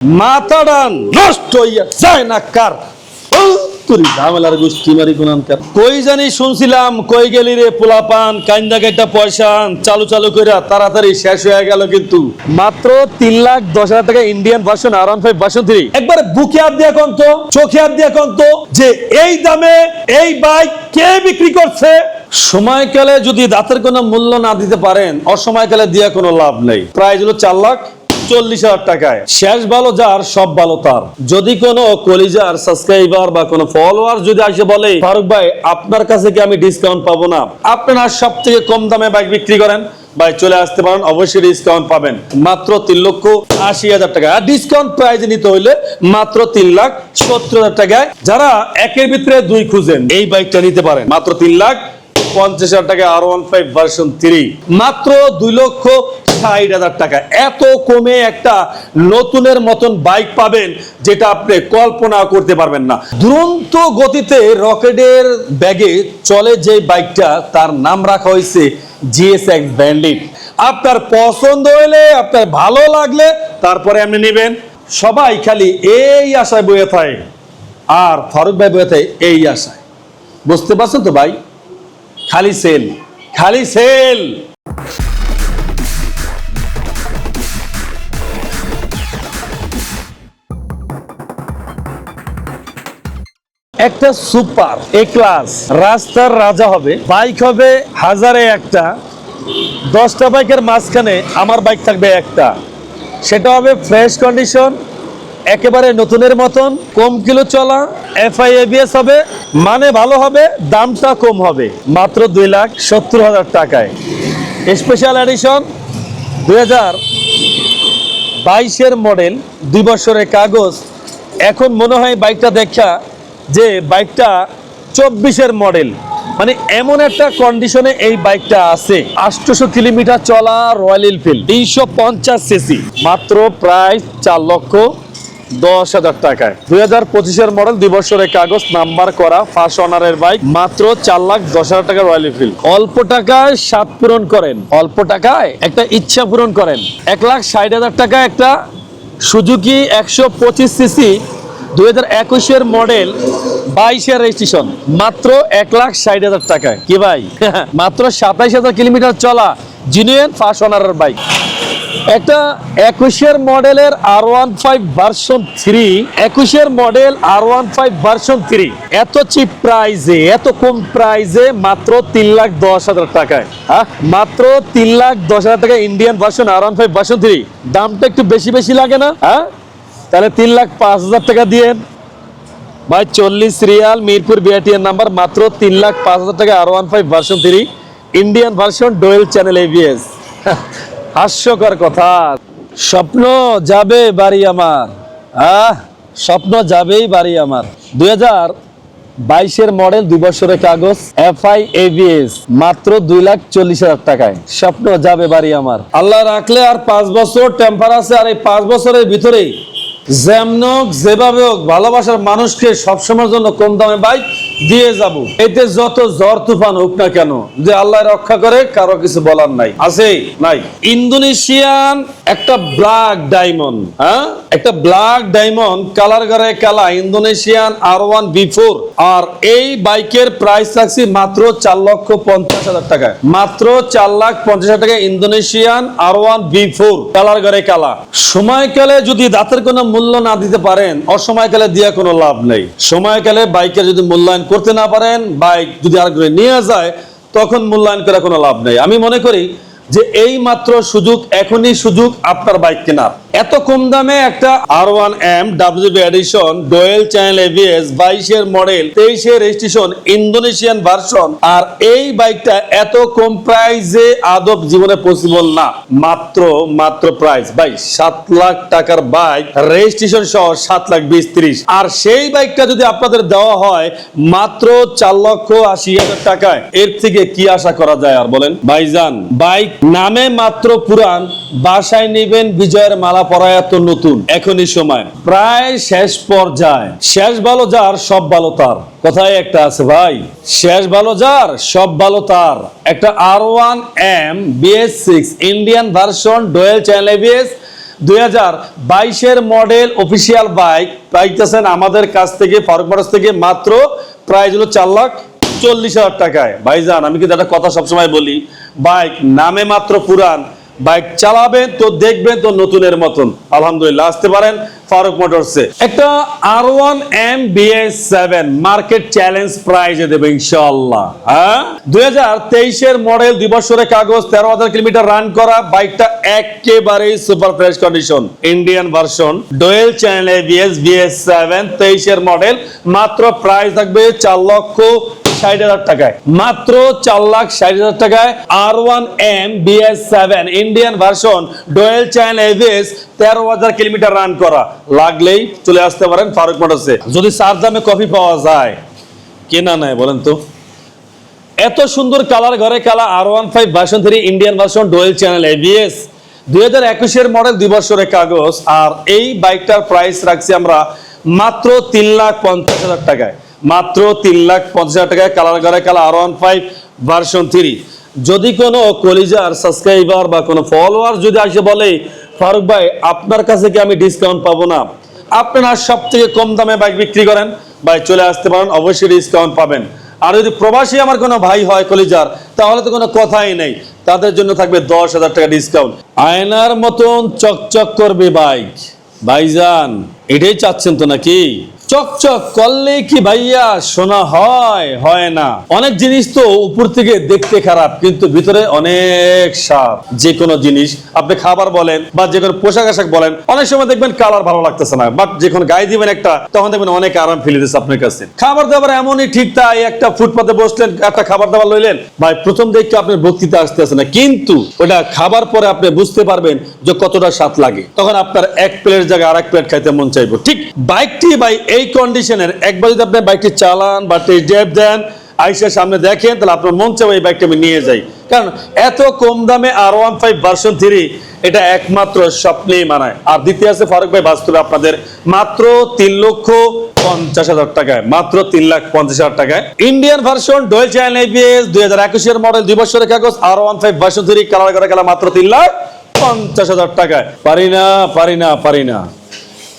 মাথাটা নষ্ট হইয়া যায় না কার? ঝামেলার গোষ্ঠী মারি কোনানকার কই জানি শুনছিলাম কই গেলি রে পোলাপান কাইন্দা কেটে পয়সা চালু চালু কইরা তাড়াতাড়ি শেষ হয়ে গেল কিন্তু। মাত্র তিন লাখ দশ হাজার টাকা Indian version R five version three একবার বুকে হাত দিয়ে কন্ত চোখে হাত দিয়ে কন্ত যে এই দামে এই বাইক কে বিক্রি করছে? সময়কালে যদি দাঁতের কোনো মূল্য না দিতে পারেন অসময়কালে দিয়ে কোনো লাভ নেই। প্রাইস হলো চার লাখ। চল্লিশ হাজার টাকায়। শেষ ভালো যার, সব ভালো তার। যদি কোনো কলিজার সাবস্ক্রাইবার বা কোনো ফলোয়ার যদি আসে বলে, ফারুক ভাই, আপনার কাছে কি আমি ডিসকাউন্ট পাবো না? আপনারা সব থেকে কম দামে বাইক বিক্রি করেন। ভাই, চলে আসতে পারেন, অবশ্যই ডিসকাউন্ট পাবেন। মাত্র তিন লক্ষ আশি হাজার টাকা আর ডিসকাউন্ট প্রাইজে নিতে হইলে মাত্র তিন লাখ সত্তর হাজার টাকায় যারা একের ভিতরে দুই খুঁজেন, এই বাইকটা নিতে পারেন। মাত্র তিন লাখ পঞ্চাশ হাজার টাকা R one five version three মাত্র দুই লক্ষ ষাট হাজার টাকা। এত কমে একটা নতুনের মতন বাইক পাবেন যেটা আপনি কল্পনা করতে পারবেন না। দুরন্ত গতিতে রকেটের ব্যাগে চলে যে বাইকটা, তার নাম রাখা হয়েছে জিএসএক্স ব্যান্ডিট আপনার পছন্দ হইলে আপনার ভালো লাগলে, তারপরে আপনি নেবেন। সবাই খালি এই আশায় বয়ে থাকে, আর ফারুক ভাই বয়ে থাকে এই আশায়। বুঝতে পারছেন তো ভাই? খালি সেল খালি সেল। একটা সুপার, এ ক্লাস রাস্তার রাজা হবে বাইক হবে হাজারে একটা, দশটা বাইকের মাঝখানে আমার বাইক থাকবে একটা। সেটা হবে ফ্রেশ কন্ডিশন একেবারে নতুনের মতন, কম কিলো চলা এফআই এবিএস হবে মানে ভালো হবে, দামটা কম হবে, মাত্র দুই লাখ সত্তর হাজার টাকায়। স্পেশাল এডিশন দুই হাজার বাইশের মডেল দুই বছরের কাগজ। এখন মনে হয় বাইকটা দেখা যে বাইকটা চব্বিশের মডেল মানে এমন একটা কন্ডিশনে এই বাইকটা আছে। আটশোশো কিলোমিটার চলা রয়্যাল এনফিল্ড তিনশো পঞ্চাশ সিসি মাত্র প্রায় চার লক্ষ দশ হাজার টাকায়। দুই হাজার পঁচিশের মডেল দুই বছরের কাগজ নাম্বার করা ফার্স্ট অনারের বাইক মাত্র চার লাখ দশ হাজার টাকা রয়্যাল এনফিল্ড অল্প টাকায় সাত পূরণ করেন। অল্প টাকায় একটা ইচ্ছা পূরণ করেন। এক লাখ ষাট হাজার টাকা একটা সুজুকি একশো পঁচিশ সিসি দুই হাজার একুশের মডেল বাইশের রেজিস্ট্রেশন মাত্র এক লাখ ষাট হাজার টাকা কি ভাই? মাত্র সাতাইশ হাজার কিলোমিটার চলা জিনিয়ান ফার্স্ট অনারের বাইক একটা একুশের মডেলের R one five version three একুশের model R one five version three এত চিপ প্রাইজে এত কম প্রাইজে মাত্র তিন লাখ দশ হাজার টাকায়। হ্যাঁ মাত্র তিন লাখ দশ হাজার টাকা Indian version R one five version three দামটা একটু বেশি বেশি লাগে না? হ্যাঁ তাহলে তিন লাখ পাঁচ হাজার টাকা দিয়েন ভাই চল্লিশ রিয়াল মিরপুর বিআরটিএর নাম্বার মাত্র তিন লাখ পাঁচ হাজার টাকা R one five version three Indian version dual channel ABS হাস্যকর কথা। স্বপ্ন যাবে বাড়ি আমার। আহ, স্বপ্ন যাবেই বাড়ি আমার। দুই হাজার বাইশের মডেল দুই বছরের কাগজ এফআই এবিএস মাত্র দুই লাখ চল্লিশ হাজার টাকায়। স্বপ্ন যাবে বাড়ি আমার। আল্লাহ রাখলে আর পাঁচ বছর টেম্পার আছে আর এই পাঁচ বছরের ভিতরেই যেমন যেভাবে হোক, ভালোবাসার মানুষকে সবসময়ের জন্য কম দামে বাইক দিয়ে যাব। এতে যত ঝড় তুফান হোক না কেন যে আল্লাহ রক্ষা করে, কারও কিছু বলার নাই। আছে? নাই। ইন্দোনেশিয়ান একটা ব্ল্যাক ডায়মন্ড হ্যাঁ? একটা ব্ল্যাক ডায়মন্ড, কালার করে কালা, Indonesian R one B four. আর এই বাইকের প্রাইস থাকছে মাত্র চার লক্ষ পঞ্চাশ হাজার টাকায়। মাত্র চার লাখ পঞ্চাশ হাজার টাকা Indonesian R one B four, colour করে কালা। সময়কালে যদি দাঁতের কোনো মূল্য না দিতে পারেন, অসময়কালে দিয়ে কোনো লাভ নেই। সময়কালে বাইকের যদি মূল্যায়ন করতে না পারেন, বাইক যদি আর নিয়ে যায়, তখন মূল্যায়ন করা কোনো লাভ নেই। আমি মনে করি যে এই মাত্র সুযোগ, এখনই সুযোগ আপনার বাইক কেনার। এত কম দামে একটা R one M WB edition dual channel ABS বাইশের মডেল তেইশের রেজিস্ট্রেশন ইন্দোনেশিয়ান ভার্সন আর এই বাইকটা এত কম প্রাইসে আদব জীবনে পসিবল না। মাত্র মাত্র প্রাইস ভাই, সাত লাখ টাকার বাইক রেজিস্ট্রেশন সহ সাত লাখ বিশ ত্রিশ। আর সেই বাইকটা যদি আপনাদের দেওয়া হয় মাত্র চার লক্ষ আশি হাজার টাকায়। এর থেকে কি আশা করা যায় আর বলেন? ভাইজান, বাইক নামে মাত্র পুরান বাসায় নিবেন বিজয়ের মালা পরায়া তো নতুন। এখনই সময়। প্রায় শেষ পর্যায়ে। শেষ ভালো যার, সব ভালো তার। কথায় একটা আছে, ভাই। শেষ ভালো যার, সব ভালো তার। একটা R one M BS six Indian version dual channel ABS দুই হাজার বাইশের মডেল অফিসিয়াল বাইক পাইতেছেন আমাদের কাছ থেকে ফারুক থেকে, মাত্র প্রাইস হলো চার লাখ চল্লিশ হাজার টাকায়। ভাইজান, আমি কিন্তু একটা কথা সবসময় বলি, বাইক নামে মাত্র পুরান, বাইক চালাবেন তো দেখবেন তো নতুনের মতন। আলহামদুলিল্লাহ, আসতে পারেন ফারুক মোটরসে একটা R one M BS seven market challenge প্রাইজে দেবে ইনশাল্লাহ হ্যাঁ? দুই হাজার তেইশের মডেল, দুই বছরের কাগজ, তেরো হাজার কিলোমিটার রান করা, বাইকটা একেবারেই super fresh condition, Indian version. Dual channel ABS BS seven, তেইশের মডেল, মাত্র প্রাইস থাকবে চার লক্ষ ষাট হাজার টাকায়। মাত্র চার লাখ ষাট হাজার টাকায় R one M BS seven Indian version dual channel ABS তেরো হাজার কিলোমিটার রান করা। লাগলেই চলে আসতে পারেন ফারুক মোটরসে। যদি চার দামে কফি পাওয়া যায়, কেনা নাই বলেন তো। এত সুন্দর কালার ঘরে কালা R one five version three Indian version dual channel ABS দুই হাজার একুশের মডেল দুই বছরের কাগজ। আর এই বাইকটার প্রাইস রাখছি আমরা মাত্র তিন লাখ পঞ্চাশ হাজার টাকায়। মাত্র তিন লাখ পঞ্চাশ হাজার টাকায় কালার ঘরে কালা R one five version three যদি কোনো কলিজার সাবস্ক্রাইবার বা কোনো ফলোয়ার যদি আসে বলে, ফারুক ভাই, আপনার কাছে কি আমি ডিসকাউন্ট পাবো না? আপনারা সব থেকে কম দামে বাইক বিক্রি করেন। ভাই, চলে আসতে পারেন, অবশ্যই ডিসকাউন্ট পাবেন। আর যদি প্রবাসী আমার কোনো ভাই হয় কলিজার, তাহলে তো কোনো কথাই নেই। তাদের জন্য থাকবে দশ হাজার টাকা ডিসকাউন্ট আয়নার মতন চকচক করবে বাইক ভাইজান, এটাই চাচ্ছেন তো নাকি? চকচক করলে কি ভাইয়া শোনা হয় হয় না। অনেক জিনিস তো উপর থেকে দেখতে খারাপ, কিন্তু ভিতরে অনেক সাপ যে কোনো জিনিস, আপনি খাবার বলেন বা যে কোনো পোশাক আশাক বলেন, অনেক সময় দেখবেন কালার ভালো লাগতেছে না। বাট যখন গায়ে দিবেন একটা, তখন দেখবেন অনেক আরাম ফেলে দিচ্ছে আপনার কাছে। খাবার দাবার এমনই ঠিক তাই একটা ফুটপাতে বসলেন, একটা খাবার দাবার লইলেন, ভাই প্রথম দেখে আপনার বক্তৃতা আসতে আসে না। কিন্তু ওটা খাবার পরে আপনি বুঝতে পারবেন যে কতটা স্বাদ লাগে। তখন আপনার এক প্লেট জায়গায় আর এক প্লেট খাইতে মন চাইব। ঠিক বাইকটি ভাই এই কন্ডিশনের একবার যদি আপনি বাইকটি চালান বা টেস্ট ড্রাইভ দেন আইসার সামনে দেখেন, তাহলে আপনার মন চাইবে এই বাইকটা আমি নিয়ে যাই। কারণ এত কম দামে R one five version three এটা একমাত্র স্বপ্নেই মানায়। আর দ্বিতীয় আছে ফারুক ভাই বাস্তবে আপনাদের মাত্র তিন লক্ষ পঞ্চাশ হাজার টাকায়, মাত্র তিন লাখ পঞ্চাশ হাজার টাকায়। Indian version dual channel ABS দুই হাজার একুশের মডেল দুই বছরের কাগজ R one five version three colour করে গেলা মাত্র তিন লাখ পঞ্চাশ হাজার টাকায়। পারি না পারি না পারি না।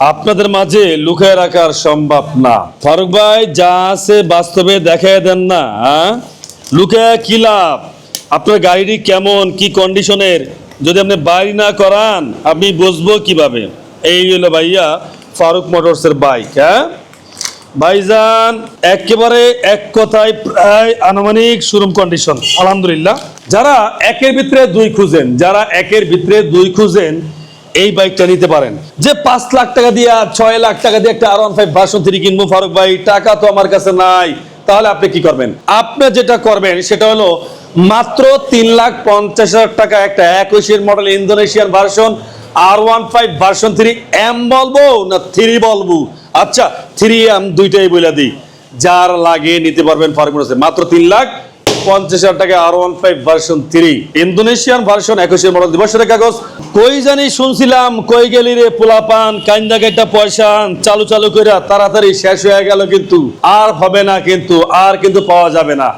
আপনাদের মাঝে লুকায় রাখার সম্ভব না। ফারুক ভাই, যা আছে বাস্তবে দেখায় দেন না হ্যাঁ? লুকায় কি লাভ? আপনার গাড়িটি কেমন? কি কন্ডিশনের যদি আপনি বাড়ি না করান, আমি বুঝব কীভাবে। এই হলো ভাইয়া ফারুক মোটরসের বাইক হ্যাঁ? ভাইজান, একেবারে এক কথায় প্রায় আনুমানিক শোরুম কন্ডিশন আলহামদুলিল্লাহ। যারা একের ভিতরে দুই খুঁজেন, যারা একের ভিতরে দুই খুঁজেন এই বাইকটা নিতে পারেন। যে পাঁচ লাখ টাকা দিয়ে আর ছয় লাখ টাকা দিয়ে একটা R one five version three কিনবো, ফারুক ভাই, টাকা তো আমার কাছে নাই। তাহলে আপনি কি করবেন? আপনি যেটা করবেন, সেটা হলো মাত্র তিন লাখ পঞ্চাশ হাজার টাকা একটা একুশের model Indonesian version R one five version three M বলব না থ্রি বলব? আচ্ছা থ্রি এম দুইটাই বলে দিই। যার লাগে নিতে পারবেন ফারুক মাত্র তিন লাখ পঞ্চাশ হাজার টাকা R one five version three Indonesian version একুশে মডেল দিবসের কাগজ। কই জানি শুনছিলাম, কই গেলি রে পোলাপান কান্দা গাইটা পয়সা চালু চালু করে তাড়াতাড়ি শেষ হয়ে গেল কিন্তু। আর হবে না কিন্তু, আর কিন্তু পাওয়া যাবে না।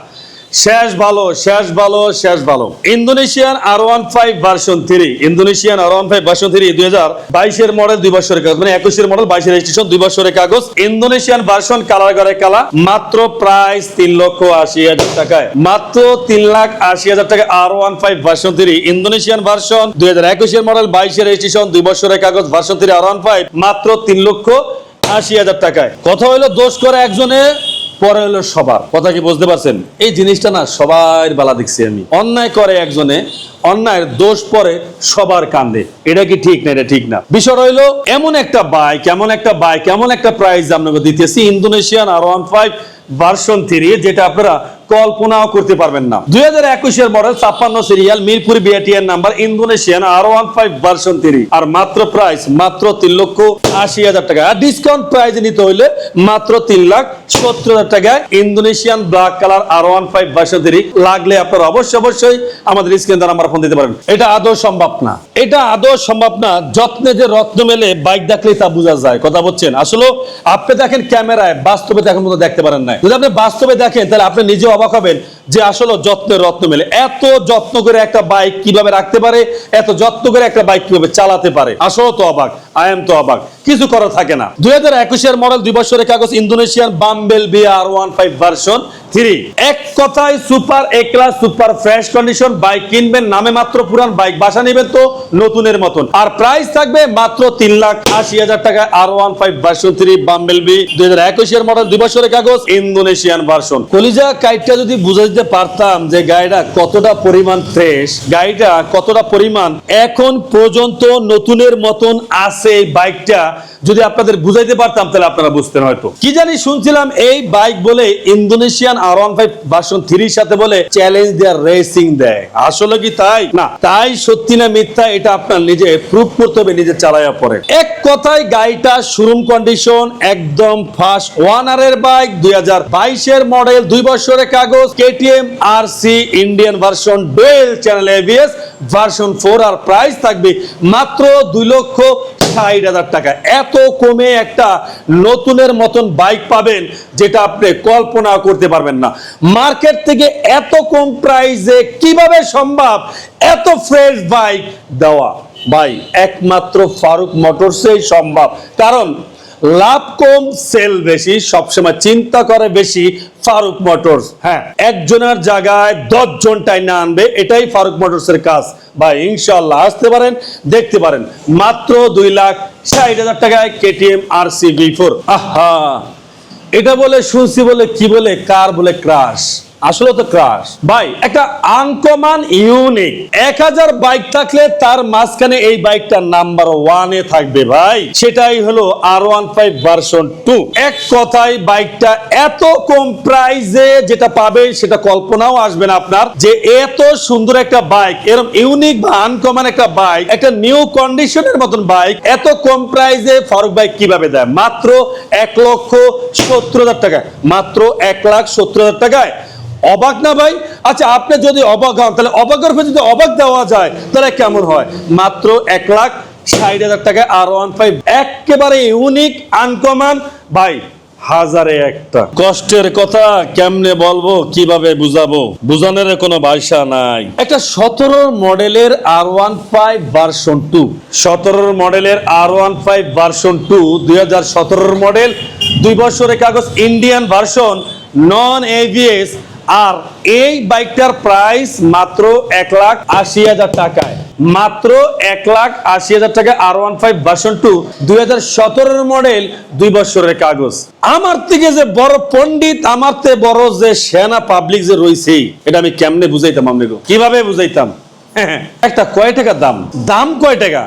শেষ ভালো শেষ ভালো শেষ ভালো। Indonesian R one five version three Indonesian R one five version three দুই হাজার বাইশের মডেল দুই বছরের কাগজ মানে একুশের মডেল বাইশের রেজিস্ট্রেশন দুই বছরের কাগজ। ইন্দোনেশিয়ান ভার্সন কালার করে কালা, মাত্র প্রাইস তিন লক্ষ আশি হাজার টাকায়। মাত্র তিন লাখ আশি হাজার টাকা R one five version three Indonesian version দুই হাজার একুশের মডেল বাইশের রেজিস্ট্রেশন দুই বছরের কাগজ version three R one five মাত্র তিন লক্ষ আশি হাজার টাকায়। কথা হলো দোষ করে একজনে পরে হলো সবার। কথা কি বুঝতে পারছেন? এই জিনিসটা না সবার বালা দেখছি আমি। অন্যায় করে একজনে, অন্যায়ের দোষ পরে সবার কান্দে। এটা কি ঠিক না এটা ঠিক না? বিষয় হইল এমন একটা বাইক এমন একটা বাইক এমন একটা প্রাইজ আপনাকে দিতেছি, Indonesian R one five version three যেটা আপনারা কল্পনাও করতে পারবেন না। দুই হাজার একুশের মডেল ছাপ্পান্ন serial Mirpur বিআটিএন number Indonesian R one five version three আর মাত্র প্রাইস মাত্র তিন লক্ষ আশি হাজার টাকা। আর ডিসকাউন্ট প্রাইস নিতে হইলে মাত্র তিন লাখ সত্তর হাজার Indonesian black colour R one five version three লাগলে আপনারা অবশ্যই অবশ্যই আমাদের স্ক্রিন দ্বারা আমার ফোন দিতে পারেন। এটা আদৌ সম্ভব না। এটা আদৌ সম্ভব না, যত্নে যে রত্ন মেলে বাইক দেখলেই তা বোঝা যায়। কথা বলছেন? আসলে আপনি দেখেন ক্যামেরায়, বাস্তবে এখন মতো দেখতে পারেন না যদি আপনি বাস্তবে দেখেন তাহলে আপনি নিজে অবাক হবেন। যে আসলে যত্নের রত্ন মেলে। এত যত্ন করে একটা বাইক কীভাবে রাখতে পারে? এত যত্ন করে একটা বাইক কীভাবে চালাতে পারে? আসলে তো অবাক আই এম তো অবাক। কিছু করা থাকে না। দুই হাজার একুশের মডেল দুই বছরের কাগজ Indonesian bumblebee R one five version three এক কথায় super A class super fresh condition bike কিনবেন, নামে মাত্র পুরান বাইক বাসা নেবেন তো নতুনের মতন। আর প্রাইস থাকবে মাত্র তিন লাখ আশি হাজার টাকা R one five version three bumblebee দুই হাজার একুশের মডেল দুই বছরের কাগজ ইন্দোনেশিয়ান ভার্সন কলিজা কাইটটা যদি বুঝে দিতে পারতাম যে গাড়িটা কতটা পরিমাণ ফ্রেশ গাড়িটা কতটা পরিমাণ এখন পর্যন্ত নতুনের মতন আছে এই বাইকটা, যদি আপনাদের বুঝাইতে পারতাম তাহলে আপনারা বুঝতেন হয়তো। কি জানি শুনছিলাম এই বাইক বলে Indonesian R one five version থ্রির সাথে বলে চ্যালেঞ্জ দেয়ার রেসিং দেয়। আসলে কি তাই? না, তাই সত্যি না মিথ্যা এটা আপনার নিজে প্রুভ করতে হবে, নিজে চালাইয়া পরে। এক কথায় গাড়িটা শোরুম কন্ডিশন একদম ফার্স্ট ওয়ানার এর বাইক দুই হাজার বাইশের মডেল দুই বছরের কাগজ আর প্রাইস থাকবে মাত্র লক্ষ ষাট হাজার টাকা। এত কমে একটা নতুনের মতন বাইক পাবেন যেটা আপনি কল্পনা করতে পারবেন না। মার্কেট থেকে এত কম প্রাইসে কীভাবে সম্ভব? এত ফ্রেশ বাইক দেওয়া। ভাই, একমাত্র ফারুক মোটরসেই সম্ভব। কারণ লাভ কম সেল বেশি, সবসময় চিন্তা করে বেশি ফারুক মোটরস। হ্যাঁ একজনের জায়গায় দশ জন টাইনা আনবে, এটাই ফারুক মোটরসের কাজ। বা ইনশাল্লাহ আসতে পারেন, দেখতে পারেন। মাত্র দুই লাখ ষাট হাজার টাকায় কেটিএম আর সি ফোর আহা! এটা বলে শুনছি বলে কি বলে, কার বলে ক্রাশ আসলে তো ক্রাশ ভাই, একটা আনকমান ইউনিক এক হাজার বাইক থাকলে তার মাঝখানে এই বাইকটা নাম্বার ওয়ানে থাকবে ভাই। সেটাই হলো R one five version two এক কথায় বাইকটা এত কম প্রাইসে যেটা পাবে, সেটা কল্পনাও আসবে না আপনার যে এত সুন্দর একটা বাইক এরকম ইউনিক বা আনকমন একটা বাইক একটা নিউ কন্ডিশনের মতন বাইক এত কম প্রাইজে ফারুক বাইক কীভাবে দেয়? মাত্র এক লক্ষ সত্তর হাজার টাকায়। মাত্র এক লাখ সত্তর হাজার টাকায়। অবাক না ভাই? আচ্ছা আপনি যদি অবাক হন, তাহলে অবাকের উপর যদি অবাক দেওয়া যায়, তাহলে কেমন হয়? মাত্র এক লাখ ষাট হাজার টাকা আর ওয়ান ফাইভ একেবারে ইউনিক আনকমন ভাই, হাজারে একটা। কষ্টের কথা কেমনে বলব, কীভাবে বুঝাবো? বুঝানোর কোনো ভাষা নাই। একটা সতেরো মডেলের R one five version two সতেরো মডেলের R one five version two দুই হাজার সতেরোর মডেল, দুই বছরের কাগজ ইন্ডিয়ান ভার্সন নন এভিএস আর এই বাইকটার প্রাইস মাত্র এক লাখ আশি হাজার টাকায়। মাত্র এক লাখ আশি হাজার টাকা R one five version two দুই হাজার সতেরোর মডেল দুই বছরের কাগজ। আমার থেকে যে বড় পণ্ডিত, আমার থেকে বড় যে সেনা পাবলিক যে রয়েছে, এটা আমি কেমনে বুঝাইতাম আপনাকে? কীভাবে বুঝাইতাম? একটা কয় টাকা দাম? দাম কয় টাকা?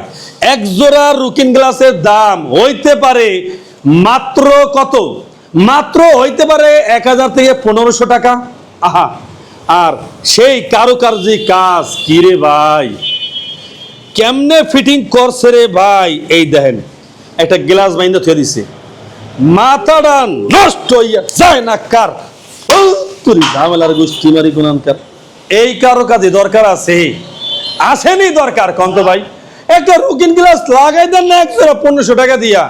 এক জোড়া রুকিন গ্লাসের দাম হইতে পারে মাত্র কত? মাত্র হইতে পারে এক হাজার থেকে পনেরোশো টাকা। আহা, আর সেই কারুকার্যি কাজ কি রে ভাই? কেমনে ফিটিং করছে রে ভাই? এই দেখেন, একটা গ্লাস বাইন্দা থুয়ে দিছে। মাথাটা নষ্ট হইয়া যায় না কার? তোর ঝামেলার গোষ্ঠী মারি গুণানকার এই কারও কাজে দরকার আছে। আসেনি দরকার কন্ত ভাই? একটা রুকিন গ্লাস লাগাই দেন না একশো পনেরোশো টাকা দিয়া।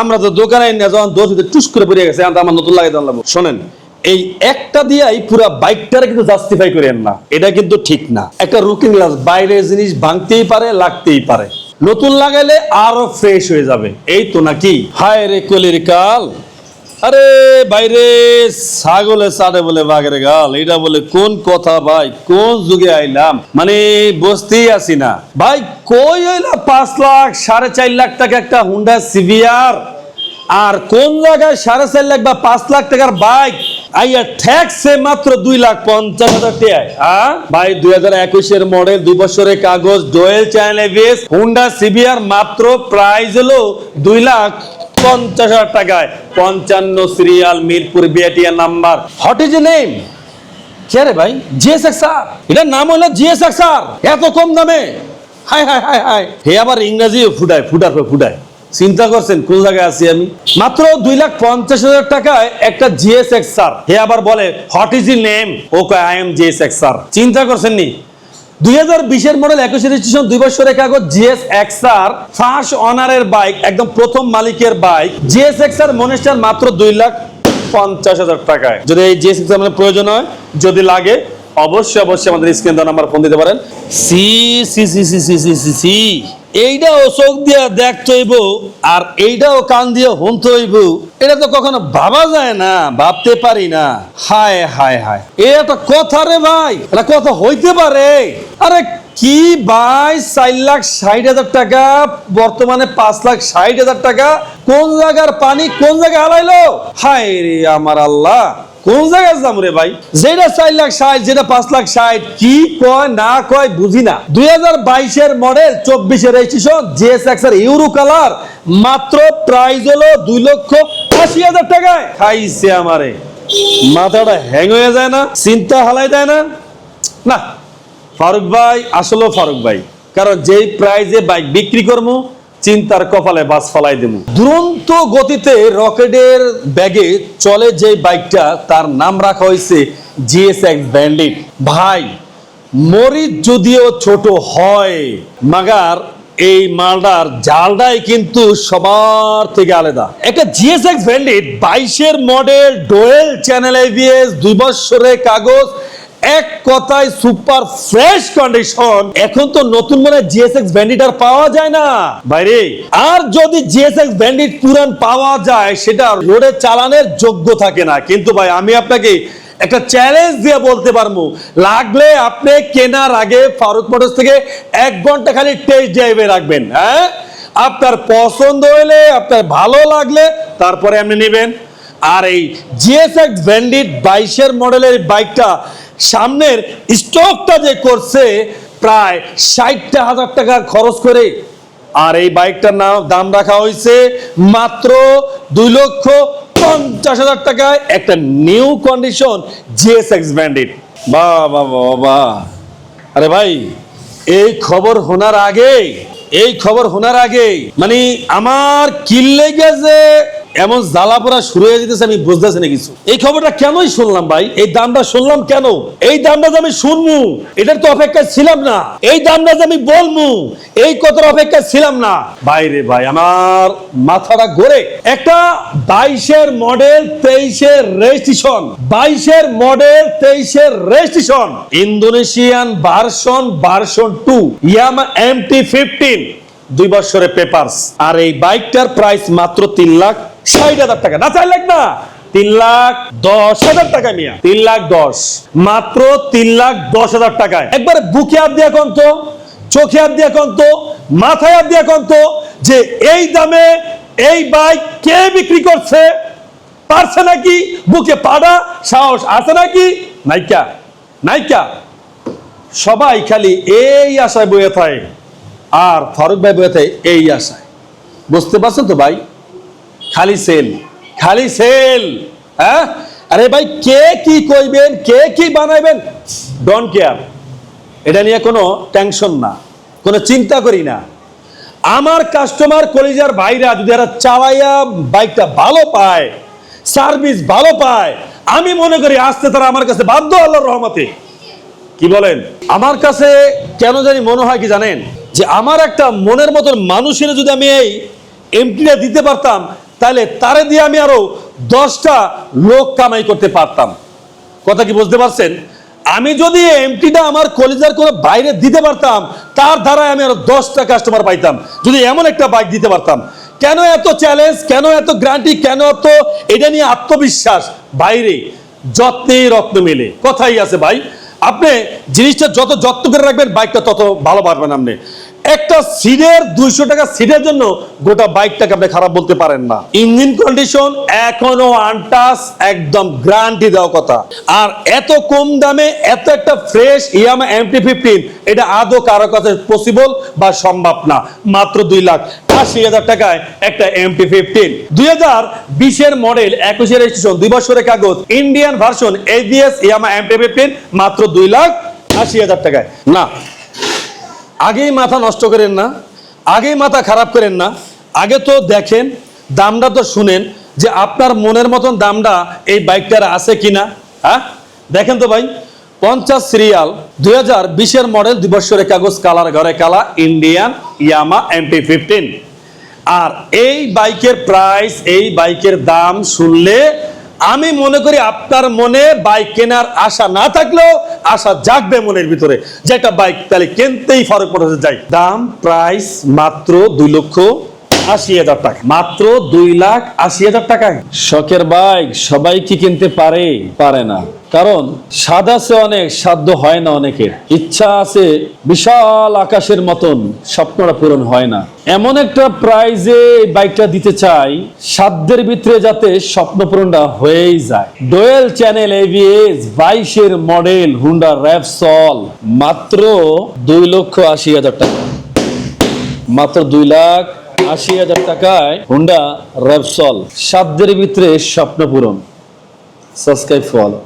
আমরা তো দোকানে না, যখন দোষ টুস করে পড়ে গেছে আমরা আমার নতুন লাগাই দিলাম শোনেন এই একটা দিয়াই পুরো বাইকটারে কিন্তু জাস্টিফাই করেন না। এটা কিন্তু ঠিক না। একটা রুকিং গ্লাস বাইরের জিনিস ভাঙতেই পারে, লাগতেই পারে। নতুন লাগাইলে আরও ফ্রেশ হয়ে যাবে। এই তো নাকি? হায় রে কলির কাল। আরে বাইরে ছাগলে সাড়ে বলে বাঘের গাল। এটা বলে কোন কথা ভাই? কোন যুগে আইলাম? মানে বসতেই আছি না। ভাই, কই হইলা পাঁচ লাখ, সাড়ে চার লাখ টাকা একটা হুন্ডা সিভিআর আর কোন জায়গায় সাড়ে চার লাখ বা পাঁচ লাখ টাকার বাইক? আইয়া ট্যাক্সে মাত্র দুই লাখ পঞ্চাশ হাজার টাকায় হ্যাঁ ভাই দুই হাজার একুশের মডেল দুই বছরের কাগজ dual channel ABS Honda CBR মাত্র প্রাইস হলো দুই লাখ পঞ্চাশ হাজার টাকায়। পঞ্চান্ন সিরিয়াল মিরপুর বিয়াটিয়া নাম্বার হোয়াট ইজ নেম কে রে ভাই? জিএসএক্স আর এটার নাম হলো জিএসএক্স আর এত কম দামে। হাই হাই হাই হাই হে আবার ইংরেজিও ফুটায় ফুটার ফুটায়। চিন্তা করছেন কোন জায়গায় আছি আমি মাত্র দুই লাখ পঞ্চাশ হাজার টাকায় একটা জিএস এক্স স্যার হে আবার বলে what is E name okay I am GS X sir চিন্তা করছেন নি দুই হাজার বিশের মডেল একুশ রেজিস্ট্রেশন দুই বছরের কাগজ জিএস এক্সআর ফার্স্ট অনারের বাইক একদম প্রথম মালিকের বাইক জিএস এক্সআর মনেস্টার মাত্র দুই লাখ পঞ্চাশ হাজার টাকায় যদি এই জিএস এক্সআর আমাদের প্রয়োজন হয় যদি লাগে অবশ্যই অবশ্যই আমাদের স্ক্রিন দেওয়া নাম্বার ফোন দিতে পারেন সি সি সি সি সি সি সি এইটাও চোখ দিয়া দেখতে হইব আর এইটাও কান দিয়ে শুনতে হইব এটা তো কখনো ভাবা যায় না, ভাবতে পারি না। হায় হায় হায়। এ একটা কথা রে ভাই, এটা কথা হইতে পারে। আরে কি ভাই, চার লাখ ষাট হাজার টাকা, বর্তমানে পাঁচ লাখ ষাট হাজার টাকা, কোন জায়গার পানি কোন জায়গায় হালাইলো? হায় রে আমার আল্লাহ। কোন জায়গায় যাম রে ভাই? যেটা চার লাখ ষাট যেটা পাঁচ লাখ ষাট কি কয় না কয় বুঝি না। দুই হাজার বাইশের মডেল চব্বিশের রেজিস্ট্রেশন জিএস এক্সের ইউরো কালার মাত্র প্রাইস হলো দুই লক্ষ আশি হাজার টাকায়। খাইছে আমারে। মাথাটা হ্যাং হয়ে যায় না চিন্তা হালাই দেয় না। না ফারুক ভাই আসলেও ফারুক ভাই। কারণ যেই প্রাইজে বাইক বিক্রি করব চিন্তার কপালে বাস ফলাই দেবো দুরন্ত গতিতে রকেটের ব্যাগে চলে যে বাইকটা, তার নাম রাখা হয়েছে জিএসএক্স ব্যান্ডিট। ভাই, মরিচ যদিও ছোট হয়, মাগার এই মালটার জালটাই কিন্তু সবার থেকে আলাদা। একটা জিএসএক্স ব্যান্ডিট, বাইশের মডেল, ডোয়েল চ্যানেল এবিএস দুই বছরের কাগজ এক কথায় সুপার ফ্রেশ কন্ডিশন। এখন তো নতুন মনে জিএসএক্স ব্যান্ডিট আর পাওয়া যায় না। বাইরে। আর যদি জিএসএক্স ব্যান্ডিট পুরান পাওয়া যায় সেটা রোডে চালানোর যোগ্য থাকে না। কিন্তু ভাই আমি আপনাকে একটা চ্যালেঞ্জ দিয়ে বলতে পারব। লাগলে আপনি কেনার আগে ফারুক মোটরস থেকে এক ঘণ্টা খালি টেস্ট ড্রাইভে রাখবেন হ্যাঁ? আপনার পছন্দ হলে আপনার ভালো লাগলে তারপরে আপনি নেবেন। আর এই জিএসএক্স ব্যান্ডিট বাইশের মডেলের বাইকটা সামনের স্টকটা যে করছে, প্রায় ষাটটা হাজার টাকা খরচ করে। আর এই বাইকটার নাম, দাম রাখা হয়েছে মাত্র দুই লক্ষ পঞ্চাশ হাজার টাকায় একটা নিউ কন্ডিশন জিএসএক্স ব্যান্ডিট বা বা বা আরে ভাই, এই খবর শোনার আগে, এই খবর শোনার আগে মানে আমার কিল্লে গেছে এমন জ্বালা পোড়া শুরু হয়ে যেতেছে, আমি বুঝতেছি না কিছু। এই খবরটা কেনই শুনলাম ভাই? এই দামটা শুনলাম কেন? এই দামটা যে আমি শুনব, এটার তো অপেক্ষায় ছিলাম না। এই দামটা যে আমি বলব, এই কথার অপেক্ষায় ছিলাম না। বাইরে ভাই, আমার মাথাটা ঘোরে। একটা বাইশের মডেল তেইশের রেজিস্ট্রেশন, বাইশের মডেল তেইশের registration. Indonesian version version two, Yamaha M T fifteen, দুই বছরের পেপারস। আর এই বাইকটার প্রাইস মাত্র তিন লাখ ষাট হাজার টাকা। না চার লাখ না। তিন লাখ দশ হাজার টাকা মিয়া। তিন লাখ দশ। মাত্র তিন লাখ দশ হাজার টাকায়। একবার বুকে হাত দিয়ে কন্ত, চোখে হাত দিয়ে কন্ত, মাথায় হাত দিয়ে কন্ত যে এই দামে এই বাইক কে বিক্রি করছে, পারছে নাকি, বুকে পাড়া সাহস আছে নাকি? নাইকা নাইকা সবাই খালি এই আশায় বয়ে থাকে। আর ফারুক ভাই বয়ে থাকে এই আশায়। বুঝতে পারছ তো ভাই? খালি সেল খালি সেল হ্যাঁ? আরে ভাই, কে কি কইবেন, কে কি বানাইবেন? ডন কেয়ার এটা নিয়ে কোনো টেনশন না, কোনো চিন্তা করি না। আমার কাস্টমার কলিজার ভাইরা যদি এরা চালাইয়া বাইকটা ভালো পায় সার্ভিস ভালো পায়, আমি মনে করি আসতে তারা আমার কাছে বাধ্য আল্লাহর রহমতে। কি বলেন? আমার কাছে কেন জানি মনে হয় কি জানেন? যে আমার একটা মনের মতন মানুষের যদি আমি এই এমটিটা দিতে পারতাম তাহলে তারে দিয়ে আমি আরও দশটা লোক কামাই করতে পারতাম। কথা কি বুঝতে পারছেন? আমি যদি এমটিটা আমার কলেজের কোনো বাইরে দিতে পারতাম, তার দ্বারাই আমি আরও দশটা কাস্টমার পাইতাম। যদি এমন একটা বাইক দিতে পারতাম। কেন এত চ্যালেঞ্জ কেন এত গ্যারান্টি কেন এত এটা নিয়ে আত্মবিশ্বাস? বাইরে যত্নে রত্ন মেলে। কথাই আছে ভাই। আপনি জিনিসটা যত যত্ন করে রাখবেন বাইকটা তত ভালো পারবেন আপনি। একটা সিডের দুইশো টাকা সিটের জন্য গোটা বাইকটাকে আপনি খারাপ বলতে পারেন না। ইঞ্জিন কন্ডিশন এখনও আনটাস, একদম গ্যারান্টি দেওয়া কথা। আর এত কম দামে এত একটা ফ্রেশ ইয়ামা এমটি ফিফটিন এটা আদৌ কারও কাছে পসিবল বা সম্ভব না? মাত্র দুই লাখ আশি হাজার টাকায় একটা এমটি ফিফটিন দুই হাজার বিশের মডেল একুশের রেজিস্ট্রেশন দুই বছরের কাগজ Indian version ABS Yamaha MT fifteen মাত্র দুই লাখ আশি হাজার টাকায়। না আগেই মাথা নষ্ট করেন না, আগেই মাথা খারাপ করেন না। আগে তো দেখেন, দামটা তো শুনেন যে আপনার মনের মতন দামটা এই বাইকটার আছে কিনা হ্যাঁ? দেখেন তো ভাই, পঞ্চাশ সিরিয়াল, দুই হাজার বিশের মডেল দুই বছরের কাগজ, কালার ঘরে কালা, ইন্ডিয়ান ইয়ামা এমটি ফিফটিন। আর এই বাইকের প্রাইস এই বাইকের দাম শুনলে আমি মনে করি আপনার মনে বাইক কেনার আশা না থাকলেও আশা জাগবে মনের ভিতরে। যে একটা বাইক তাহলে কিনতেই ফরক পড়তে যাই দাম প্রাইস মাত্র দুই লক্ষ আশি হাজার টাকা। মাত্র দুই লাখ আশি হাজার টাকায়। শখের বাইক সবাই কি কিনতে পারে? পারে না। কারণ স্বাদ আছে অনেক সাধ্য হয় না অনেকের। ইচ্ছা আছে বিশাল আকাশের মতন, স্বপ্নটা পূরণ হয় না। এমন একটা প্রাইজে বাইকটা দিতে চাই, সাধ্যের ভিতরে যাতে স্বপ্ন পূরণটা হয়েই যায়। ডোয়েল চ্যানেল এভিএস বাইশের মডেল হুন্ডা র্যাপসল, মাত্র দুই লক্ষ আশি হাজার টাকা। মাত্র দুই লাখ আশি হাজার টাকায় হুন্ডা র্যাপসল, সাধ্যের ভিতরে স্বপ্ন পূরণ। Subscribe follow.